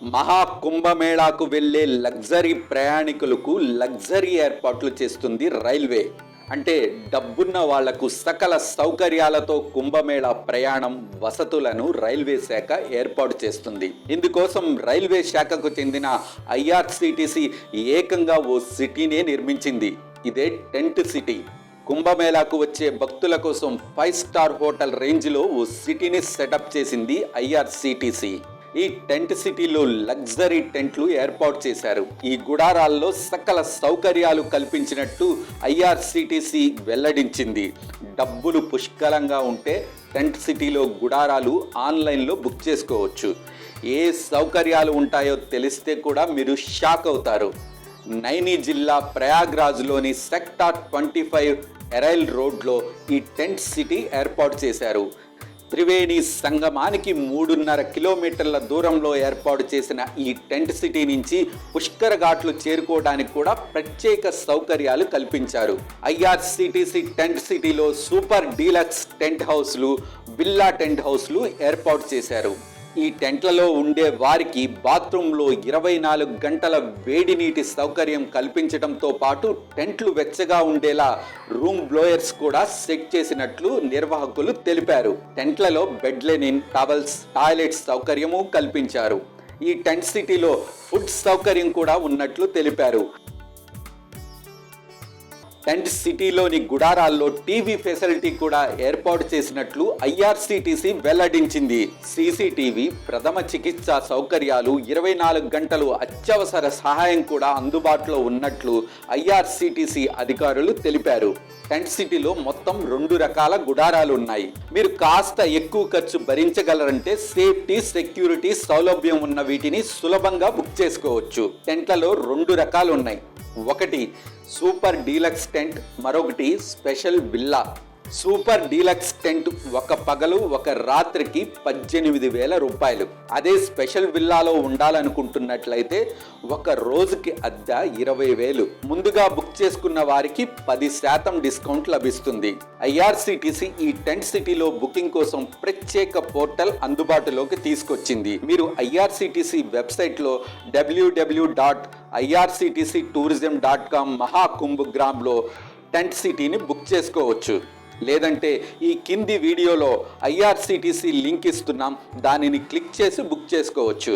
మహాకుంభమేళాకు వెళ్ళే లగ్జరీ ప్రయాణికులకు లగ్జరీ ఏర్పాట్లు చేస్తుంది రైల్వే. అంటే డబ్బున్న వాళ్ళకు సకల సౌకర్యాలతో కుంభమేళా ప్రయాణం వసతులను రైల్వే శాఖ ఏర్పాటు చేస్తుంది. ఇందుకోసం రైల్వే శాఖకు చెందిన ఐఆర్సిటిసి ఏకంగా ఓ సిటీనే నిర్మించింది. ఇదే టెంట్ సిటీ. కుంభమేళాకు వచ్చే భక్తుల కోసం ఫైవ్ స్టార్ హోటల్ రేంజ్లో ఓ సిటీని సెటప్ చేసింది ఐఆర్సిటిసి ఈ టెంట్ సిటీలో లగ్జరీ టెంట్లు ఏర్పాటు చేశారు. ఈ గుడారాల్లో సకల సౌకర్యాలు కల్పించినట్టు ఐఆర్సిటిసి వెల్లడించింది. డబ్బులు పుష్కలంగా ఉంటే టెంట్ సిటీలో గుడారాలు ఆన్లైన్లో బుక్ చేసుకోవచ్చు. ఏ సౌకర్యాలు ఉంటాయో తెలిస్తే కూడా మీరు షాక్ అవుతారు. నైని జిల్లా ప్రయాగ్రాజ్లోని సెక్టార్ ట్వంటీ ఫైవ్ ఎరైల్ రోడ్లో ఈ టెంట్ సిటీ ఏర్పాటు చేశారు. త్రివేణి సంగమానికి మూడున్నర కిలోమీటర్ల దూరంలో ఏర్పాటు చేసిన ఈ టెంట్ సిటీ నుంచి పుష్కర ఘాట్లు చేరుకోవడానికి కూడా ప్రత్యేక సౌకర్యాలు కల్పించారు. ఐఆర్సిటిసి టెంట్ సిటీలో సూపర్ డీలక్స్ టెంట్ హౌస్లు బిల్లా టెంట్ హౌస్లు ఏర్పాటు చేశారు. ఈ టెంట్లలో ఉండే వారికి బాత్రూంలో ఇరవై నాలుగు గంటల వేడి నీటి సౌకర్యం కల్పించడంతో పాటు టెంట్లు వెచ్చగా ఉండేలా రూమ్ బ్లోయర్స్ కూడా సెట్ చేసినట్లు నిర్వాహకులు తెలిపారు. టెంట్లలో బెడ్ లెనిన్ టవల్స్ టాయిలెట్స్ సౌకర్యము కల్పించారు. ఈ టెంట్ సిటీలో ఫుడ్ సౌకర్యం కూడా ఉన్నట్లు తెలిపారు. టెంట్ సిటీలోని గుడారాల్లో టీవీ ఫెసిలిటీ కూడా ఏర్పాటు చేసినట్లు ఐఆర్సిటిసి వెల్లడించింది. సీసీటీవీ ప్రథమ చికిత్స సౌకర్యాలు ఇరవై నాలుగు గంటలు అత్యవసర సహాయం కూడా అందుబాటులో ఉన్నట్లు ఐఆర్సిటిసి అధికారులు తెలిపారు. టెంట్ సిటీలో మొత్తం రెండు రకాల గుడారాలు ఉన్నాయి. మీరు కాస్త ఎక్కువ ఖర్చు భరించగలరంటే సేఫ్టీ సెక్యూరిటీ సౌలభ్యం ఉన్న వీటిని సులభంగా బుక్ చేసుకోవచ్చు. టెంట్లలో రెండు రకాలు ఉన్నాయి. ఒకటి సూపర్ డీలక్స్ టెంట్ మరొకటి special villa super deluxe tent ఒక పగలు ఒక రాత్రికి పద్దెనిమిది వేల రూపాయలు. అదే స్పెషల్ విల్లాలో ఉండాలనుకుంటున్నట్లయితే ఒక రోజుకి అద్దె ఇరవై వేలు. ముందుగా బుక్ చేసుకున్న వారికి పది శాతం డిస్కౌంట్ లభిస్తుంది. ఐఆర్సిటిసి ఈ టెంట్ సిటీలో బుకింగ్ కోసం ప్రత్యేక పోర్టల్ అందుబాటులోకి తీసుకొచ్చింది. మీరు ఐఆర్సిటిసి వెబ్సైట్లో WWW dot IRCTC tourism dot com మహాకుంభగ్రామ్లో tent సిటీని బుక్ చేసుకోవచ్చు. లేదంటే ఈ కింది వీడియోలో ఐఆర్సిటిసి లింక్ ఇస్తున్నాం. దానిని క్లిక్ చేసి బుక్ చేసుకోవచ్చు.